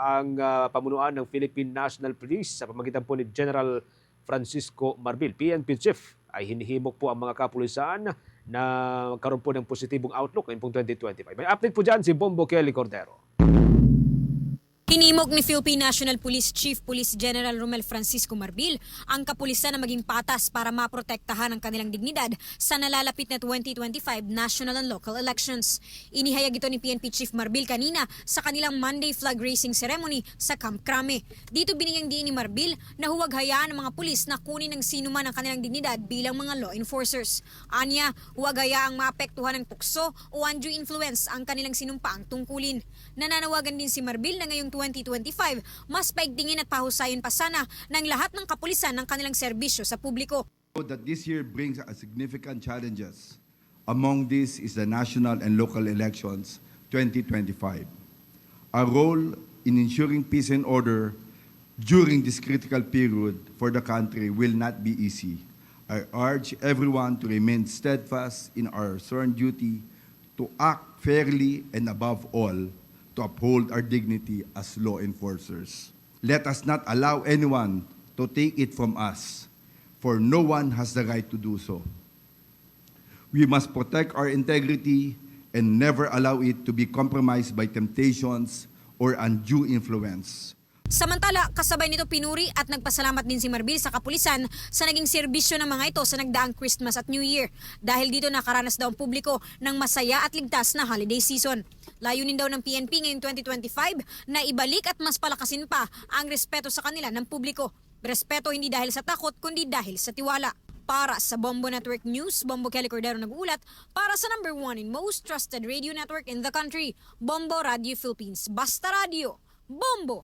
ang ah, pamunuan ng Philippine National Police sa pamagitan po ni General Francisco Marbil, PNP Chief, ay hinihimok po ang mga kapulisan na magkaroon po ng positibong outlook ngayong pong 2025. May update po dyan si Bombo Kelly Cordero. Hinimok ni Philippine National Police Chief Police General Romel Francisco Marbil ang kapulisan na maging patas para maprotektahan ang kanilang dignidad sa nalalapit na 2025 national and local elections. Inihayag ito ni PNP Chief Marbil kanina sa kanilang Monday flag raising ceremony sa Camp Crame. Dito binigyang diin ni Marbil na huwag hayaan ng mga pulis na kunin ng sino man ang kanilang dignidad bilang mga law enforcers. Anya, huwag hayaang maapektuhan ng tukso o undue influence ang kanilang sinumpaang tungkulin. Nananawagan din si Marbil na ngayong 2025, mas paigtingin at pahusayin pa sana ng lahat ng kapulisan ng kanilang serbisyo sa publiko. that this year brings a significant challenges. Among these is the national and local elections 2025. Our role in ensuring peace and order during this critical period for the country will not be easy. I urge everyone to remain steadfast in our sworn duty to act fairly and above all, to uphold our dignity as law enforcers. Let us not allow anyone to take it from us for no one has the right to do so. We must protect our integrity and never allow it to be compromised by temptations or undue influence. Samantala, kasabay nito pinuri at nagpasalamat din si Marbil sa kapulisan sa naging serbisyo ng mga ito sa nagdaang Christmas at New Year dahil dito nakaranas daw ang publiko ng masaya at ligtas na holiday season. Layunin daw ng PNP ngayong 2025 na ibalik at mas palakasin pa ang respeto sa kanila ng publiko. Respeto hindi dahil sa takot kundi dahil sa tiwala. Para sa Bombo Network News, Bombo Kelly Cordero nag-uulat para sa number one and most trusted radio network in the country, Bombo Radio Philippines. Basta Radio, Bombo!